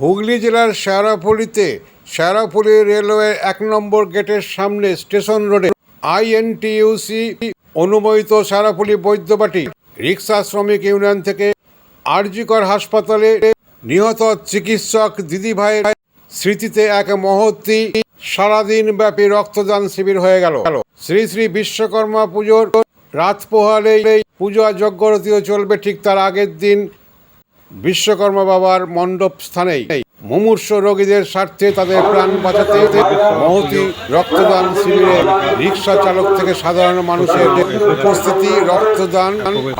হুগলি জেলার শেয়ারাফুলিতে শেয়ারাফুলি রেলওয়ে এক নম্বর গেটের সামনে স্টেশন রোডে আইএনটিইউসি অনুমোদিত শেয়ারাফুলি বৈদ্যবাটি রিক্সা শ্রমিক ইউনিয়ন থেকে আরজিকর হাসপাতালে নিহত চিকিৎসক দিদিভাইয়ের স্মৃতিতে এক মহতি সারাদিন ব্যাপী রক্তদান শিবির হয়ে গেল। শ্রী শ্রী বিশ্বকর্মা পুজোর রাত পোহালেই পূজা যজ্ঞরতিও চলবে ঠিক তার আগের দিন বিশ্বকর্মা বাবার মণ্ডপ স্থানেই মুমূর্ষ রোগীদের স্বার্থে তাদের প্রাণ বাঁচাতে মহতি রক্তদান শিবিরে রিক্সা চালক থেকে সাধারণ মানুষের উপস্থিতি, রক্তদান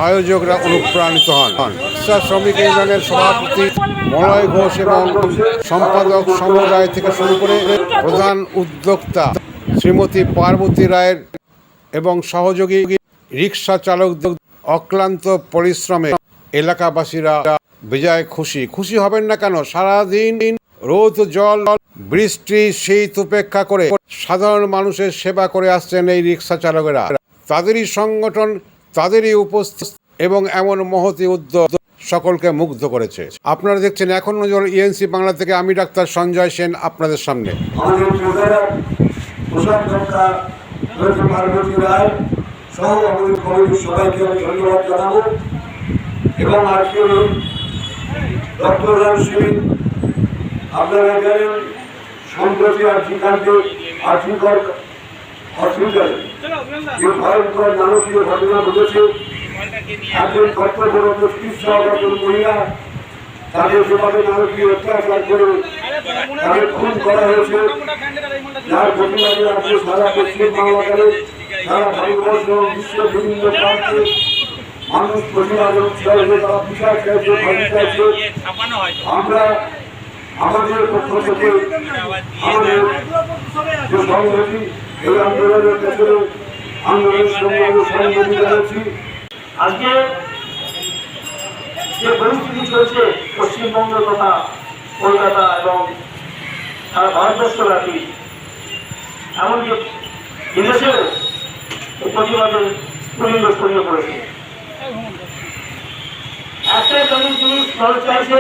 আয়োজকরা অনুপ্রাণিত হন। রিক্সা শ্রমিক ইউনিয়নের সভাপতি মলয় ঘোষ এবং সম্পাদক সমবায় থেকে শুরু করে প্রধান উদ্যোক্তা শ্রীমতী পার্বতী রায়ের এবং সহযোগী রিক্সা চালকদের অক্লান্ত পরিশ্রমে এলাকাবাসীরা বেজায় খুশি। খুশি হবেন না কেন? সারাদিন রোদ, জল, বৃষ্টি, শীত উপেক্ষা করে সাধারণ মানুষের সেবা করে আসছেন এই রিক্সা চালকেরা। তাদেরই সংগঠন, তাদেরই উপস্থিত এবং এমন মহতি উদ্যোগ সকলকে মুগ্ধ করেছে। আপনারা দেখছেন এখন নজর ইএনসি বাংলা থেকে আমি ডাক্তার সঞ্জয় সেন আপনাদের সামনে। সবাইকে ধন্যবাদ জানাব। এবং আজকে রক্তদান শিবির আপনারা জানেন, সম্প্রতি আর্থিকান্তে আর্থিকর হসপিটালে যে ভয়ঙ্কর নারকীয় ঘটনা ঘটেছে, একজন কর্তব্যরত চিকিৎসক একজন মহিলা তাদের সেভাবে নারকীয় অত্যাচার করে তাদের খুন করা হয়েছে। যার প্রতিবাদে আজকে সারা পশ্চিম বাংলা গেলে সারা ভারতবর্ষ এবং বিশ্বের বিভিন্ন প্রান্তে মানুষ আমরা আমাদের আমাদের আন্দোলনের আন্দোলনের জানাচ্ছি। আজকে যে পরিস্থিতি চলছে পশ্চিমবঙ্গ তথা কলকাতা এবং সারা ভারতবর্ষব্যাপী এমনকি বিদেশেও এই প্রতিবাদের ছড়িয়ে পড়েছে একটাই চাইছে,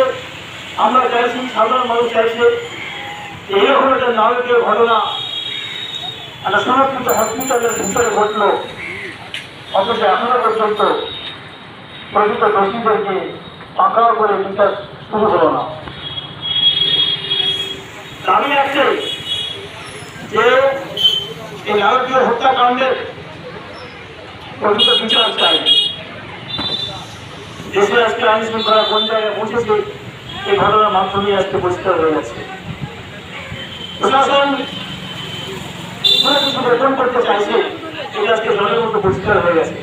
আমরা চাইছি, সাধারণ মানুষ চাইছে এইরকম একটা নারকীয় ঘটনা, একটা সমর্পিত হসপিটালের ভিতরে ঘটলো। অথচ এখনও পর্যন্ত প্রকৃত দোষীদেরকে পাকড়াও করে বিচার শুরু হলো না। দাবি আছে যে এই নারকীয় হত্যাকাণ্ডের প্রকৃত বিচার চাই দেশে আজকে আইন শৃঙ্খলা কোন জায়গায় পৌঁছেছে, এই ঘটনার মাধ্যমে আজকে পরিষ্কার হয়ে গেছে। প্রশাসন কিছু বেতন করতে চাইছে এটা আজকে জলের মতো পরিষ্কার হয়ে গেছে।